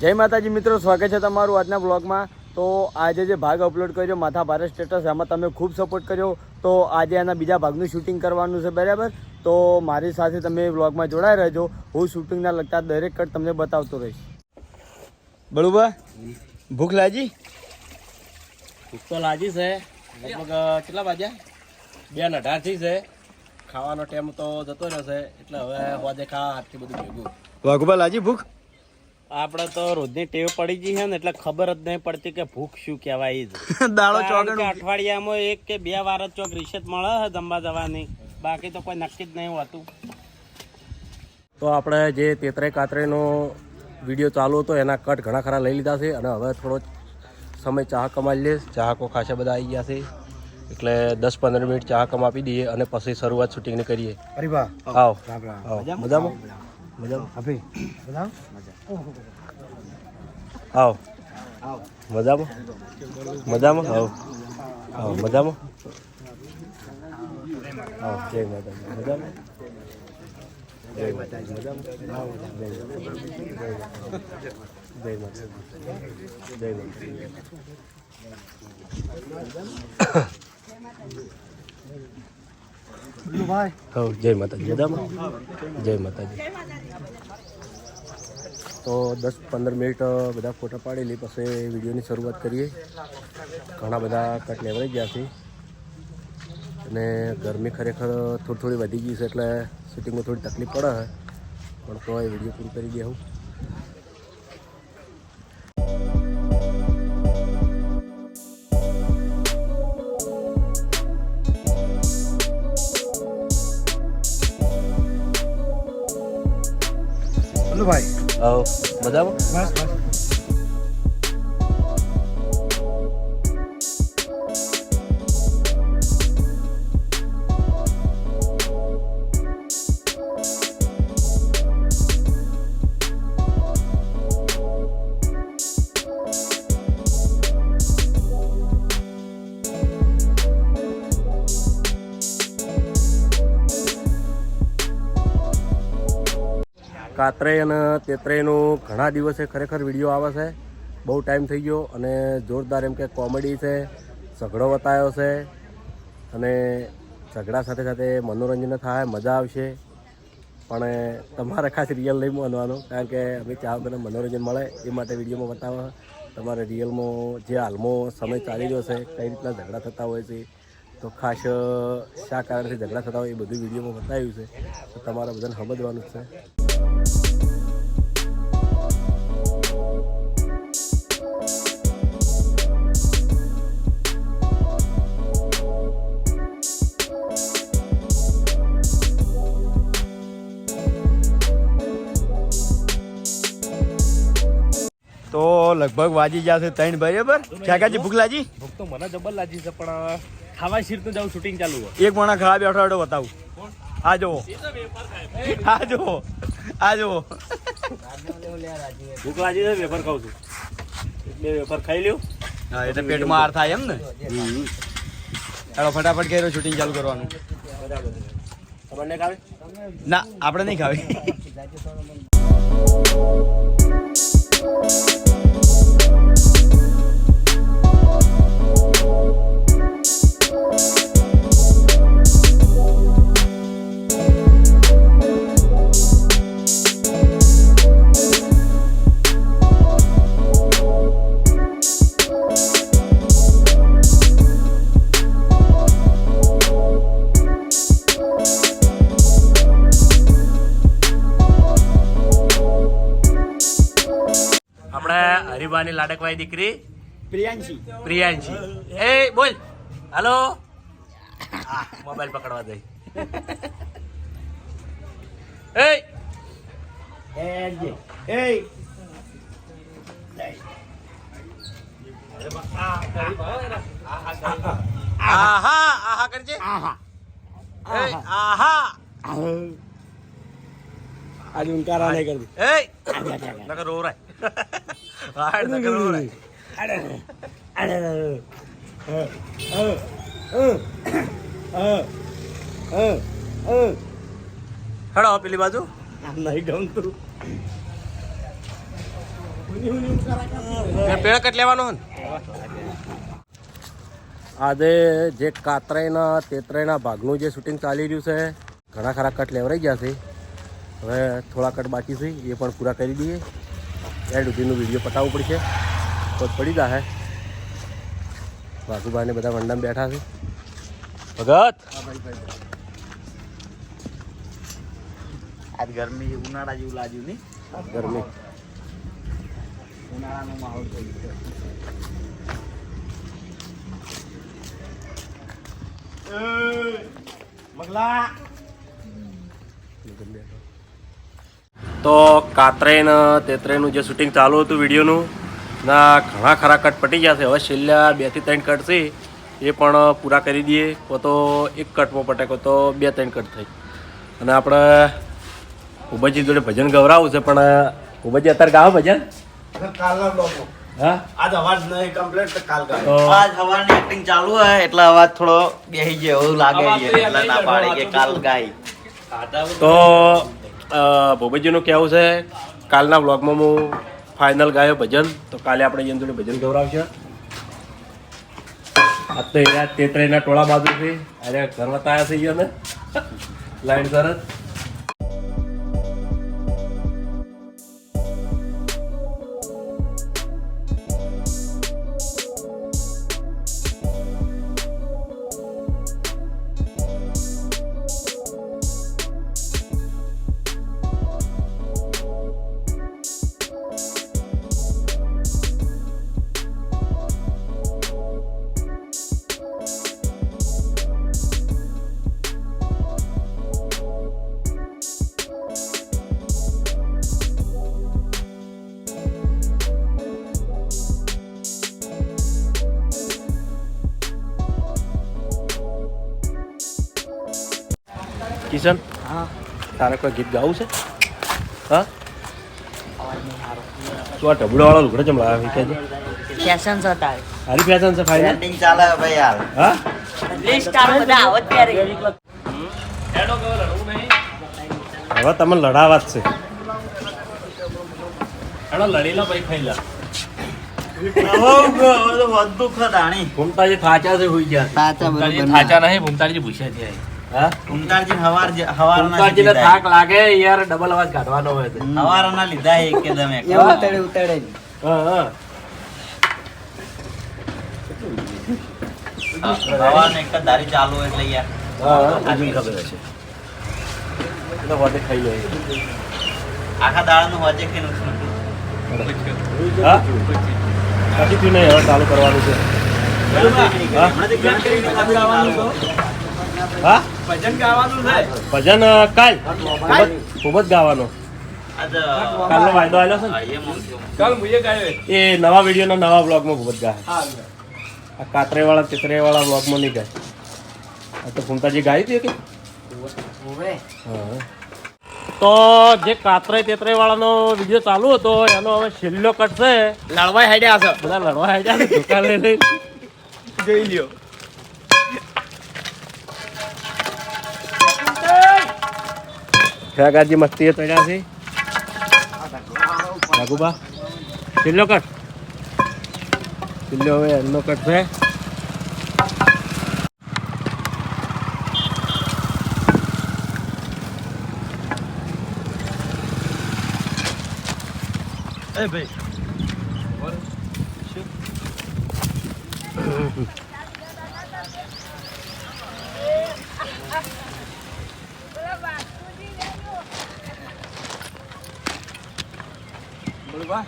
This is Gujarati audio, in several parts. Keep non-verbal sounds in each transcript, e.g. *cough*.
જય માતાજી મિત્રો સ્વાગત છે તમારું આજના બ્લોગમાં તો આજે જે ભાગ અપલોડ કર્યો માથા ભારત સ્ટેટસ એમાં તમે ખૂબ સપોર્ટ કર્યો. તો આજે એના બીજા ભાગનું શૂટિંગ કરવાનું છે બરાબર? તો મારી સાથે તમે બ્લોગમાં જોડાઈ રહેજો. હું શૂટિંગના લગતા દરેક કટ તમને બતાવતો રહીશ. બળુબા ભૂખ લાગી? ભૂખ તો લાગી છે. લગભગ કેટલા વાગ્યા? બે ને અઢાર થઈ છે. ખાવાનો ટાઈમ તો જતો રહ્યો છે. એટલે હવે હોજે ખા આટલી બધું ભેગું. વાઘુબા લાજી ભૂખ? આપણે તો રોજની ટેવ પડી ગઈ છે ને એટલે ખબર જ નહીં પડતી કે ભૂખ શું કહેવાય જ. *laughs* દાળો કારણ અઠવાડિયામાં એક કે બે વાર જ ચોક રિસેટ મળે છે જમવા જવાની. બાકી તો કોઈ નક્કી જ નહીં હોતું. તો આપણે જે તેતરે કાતરેનો વીડિયો ચાલુ હતો એના કટ ઘણા ખરા લઈ લીધા છે અને હવે થોડો સમય ચાહ કમાઈ લઈએ. ચાહકો ખાસા બધા આવી ગયા છે. એટલે દસ પંદર મિનિટ ચાહ કમાપી દઈએ અને પછી શરૂઆત શૂટિંગની કરીએ. અરે વાહ. આવો. આવો. મજામાં? મજામાં? અભી આવો. મજામાં? મજામાં? આવો. આવો મજામાં? આવો જય મજામાં? હવ, જય માતાજી, મજામાં? જય માતાજી. તો દસ પંદર મિનિટ બધા ફોટા પાડેલી પછી વિડીયોની શરૂઆત કરીએ. ઘણા બધા કટ લેવડાઈ ગયા છે. અને ગરમી ખરેખર થોડી થોડી વધી ગઈ છે, એટલે શૂટિંગમાં થોડી તકલીફ પડે પણ તો એ વીડિયો પૂરી કરી દે હું. મજામાં બસ બસ કાતરે અને તેતરેનું ઘણા દિવસે ખરેખર વીડિયો આવે છે. બહુ ટાઈમ થઈ ગયો અને જોરદાર એમ કે કોમેડી છે, ઝઘડો બતાવ્યો છે અને ઝઘડા સાથે સાથે મનોરંજન થાય, મજા આવશે. પણ તમારે ખાસ રિયલ નહીં માનવાનું કારણ કે અમે ચાહો કે મનોરંજન મળે એ માટે વિડીયોમાં બતાવવા. તમારે રિયલમાં જે હાલમાં સમય ચાલી રહ્યો છે, કઈ રીતના ઝઘડા થતા હોય છે, તો ખાસ શા કારણથી ઝઘડા થતા હોય એ બધું વિડીયોમાં બતાવ્યું છે. તો તમારે બધાને સમજવાનું છે. લગભગ વાજી જશે ત્રણ બરાબર? કાકાજી ભૂખ લાગી ભૂખ તો મને જબર લાગી છે પણ ખાવા શીર તો જાઉં શૂટિંગ ચાલુ હોય. એક માણા ખાવા બેઠો બેઠો બતાવું. આ જુઓ. આ જુઓ. આ જુઓ. ભૂખ લાગી છે વેફર ખાઉં છું. બે વેફર ખાઈ લ્યો. હા એટલે પેટમાં આર થાય એમ ને? ચાલો ફટાફટ કર્યો શૂટિંગ ચાલુ કરવાનું. નહીં ખાવે? ના આપણે નહીં ખાવી. *laughs* હરિભાની લાડકવાઈ દીકરી પ્રિયાંશી પ્રિયાંશી એ બોલ હાલો આ મોબાઈલ પકડવા દઈ એ એ આહા આહા કરજે એ આહા आज उनका रहा नहीं कर दी એ નકર રો રાય હાડ પેલી બાજુ નહીં ગમતું પેड़ કટ લેવાનો આજે જે કાતરાઈના તેતરાઈના ભાગનું જે શૂટિંગ ચાલી રહ્યું છે ઘણા ખરા કટ લેવરાઈ ગયા છે હવે થોડા કટ બાકી છે એ પણ પૂરા કરી દઈએ એડ સુધીનું વીડિયો પતાવવું પડશે. તો પડી જશે વાઘુભાઈને બધા મંડમ બેઠા છે. ભગત! આજ ગરમી ઉનાળા જેવું લાગ્યું નહીં? ગરમી. ઉનાળાનો માહોલ થઈ ગયો મગલા! તો કાતરેન તેતરેનું જે શૂટિંગ ચાલુ હતું વિડીયોનું ના ઘણા ખરા કટ પટી ગયા છે. હવે છેલ્લા બેથી ત્રણ કટ છે એ પણ પૂરા કરી દઈએ. કો તો એક કટમાં પટે કો તો બે ત્રણ કટ થઈ અને આપણે ઉબજી જોડે ભજન ગવરાવું છે પણ ઉબજી અત્યારે ગાવ ભજન? હા? આજ અવાજ નહીં કમ્પ્લીટ કાલ ગાય આજ હવાની એક્ટિંગ ચાલુ હે એટલે અવાજ થોડો બેહી ગયો એવું લાગે છે એટલે ના પાડી કે કાલ ગાય તો ભૂપતજીનું કહેવું છે, કાલના બ્લોગમાં હું ફાઇનલ ગાયો ભજન, તો કાલે આપણે જોડે ભજન દોરાવશે આ તો એના તેતરેના ટોળા બાજુ છે અરે તાયા થઈ છે ને. *laughs* લાઈન સરસ. કિશન? હા. તારે કોઈ ગીત ગાવું છે? હા? તું આ ઢબુડા વાળો લુગડો ચમ લાવે કે ફેશન છે તારે. હારી ફેશન છે ફાઇનલ ટ્રેન્ડિંગ ચાલે હે ભાઈ હાલ હા? લિસ્ટ આ બધા આવત ત્યારે. હવે તમને લડાવા જ છે. વધુ ખદાણી ઘૂમતાજી થાચા છે ભૂમતાજી થાચા સાચા બરોબર થાચા નહીં ભૂમતાજી ભૂસ્યા છે. હા? ઉમતારજી હવાર હવાર ને થાક લાગે યાર ડબલ અવાજ કાઢવાનો હોય છે હવાર ના લીધા હે કે તમે ઉતરે ઉતરે હા હા. હવાર એક જ ચાલુ એટલે યાર. ખબર વાતે ખાઈ આખા દાડાનું હોજે કે નુકસાન હા? પછી તું નહીં હવે ચાલુ કરવાનું છે. હા? ભજન ગાવાનું છે? ભજન કાલ. ખૂબ જ ખૂબ જ ગાવાનો કાલનો વાયદો આવ્યો છે. કાલ મુએ ગાયો એ નવા વિડીયોના નવા બ્લોગમાં ખૂબ જ ગાય. આ કાતરે વાળા તેતરે વાળા બ્લોગમાં નહીં ગાય. આ તો ફૂમતાજી ગાઈ હતી કે? તો જે કાતરે તેતરે વાળાનો વીડિયો ચાલુ હતો એનો હવે છેલ્લો કટ છે લડવાઈ હેડ્યા છે બધા લડવા હાડ્યા છે દુકાન લઈ લઈ જોઈ લ્યો. ખેગાજી મસ્તી ચડ્યા છે રાઘુબા છેલ્લો કટ છેલ્લો હવે એમનો કટ છે એ ભાઈ બોલવા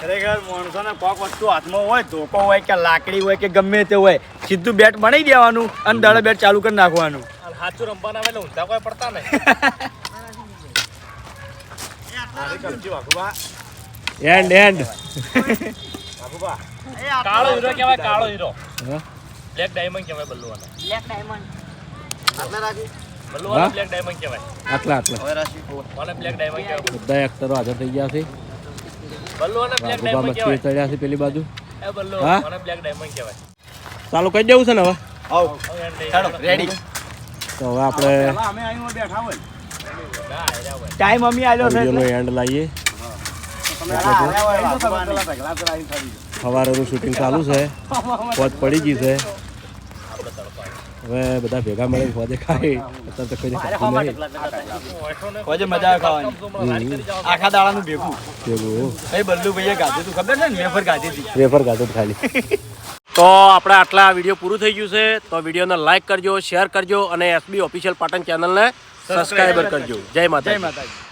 ખરેખર માણસોને કોક વસ્તુ હાથમાં હોય ધોકો હોય કે લાકડી હોય કે ગમે તે હોય સીધું બેટ બનાવી દેવાનું અને દળ બેટ ચાલુ કરી નાખવાનું. સાચું રમવાના એટલે ઊંધા કોઈ પડતા નહીં. એન્ડ એન્ડ કાળો હીરો કહેવાય કાળો હીરો? બ્લેક ડાયમંડ કહેવાય બલ્લુઆનો બ્લેક ડાયમંડ બલ્લુઆનો હા? બ્લેક ડાયમંડ કહેવાય. આટલા આટલા. હવે રાશિ મને બ્લેક ડાયમંડ કહેવાય? બધા એક્ટરો હાજર થઈ ગયા છે. બલ્લુઆનો બ્લેક ડાયમંડ કહેવાય. ચડ્યા છે પેલી બાજુ. એ બલ્લુ મને બ્લેક ડાયમંડ કહેવાય? ચાલુ કહી દેવું છે ને હવે? આવ. ચાલો રેડી તો હવે આપણે અમે અહીં બેઠા હોય ટાઈમ અમે આવ્યો છે એન્ડ લાવીએ. સવારનું શૂટિંગ ચાલુ છે. ફોજ પડી ગઈ છે. હવે બધા ભેગા મળીને ફોજે ખાઈ. અત્યારે તો કોઈ મજા આવે ખાવાની આખા દાડાનું ભેગું. ભેગું ભાઈ બલ્લુ ભાઈએ ગાધું તું. ખબર છે ને? વેફર ગાધી હતી. વેફર કાઢો ખાલી. *laughs* તો આપણે આટલા વીડિયો પૂરું થઈ ગયું છે. તો વિડીયોને લાઇક કરજો શેર કરજો અને એસબી ઓફિશિયલ પાટણ ચેનલને સબસ્ક્રાઈબર કરજો. જય માતા જય માતાજી.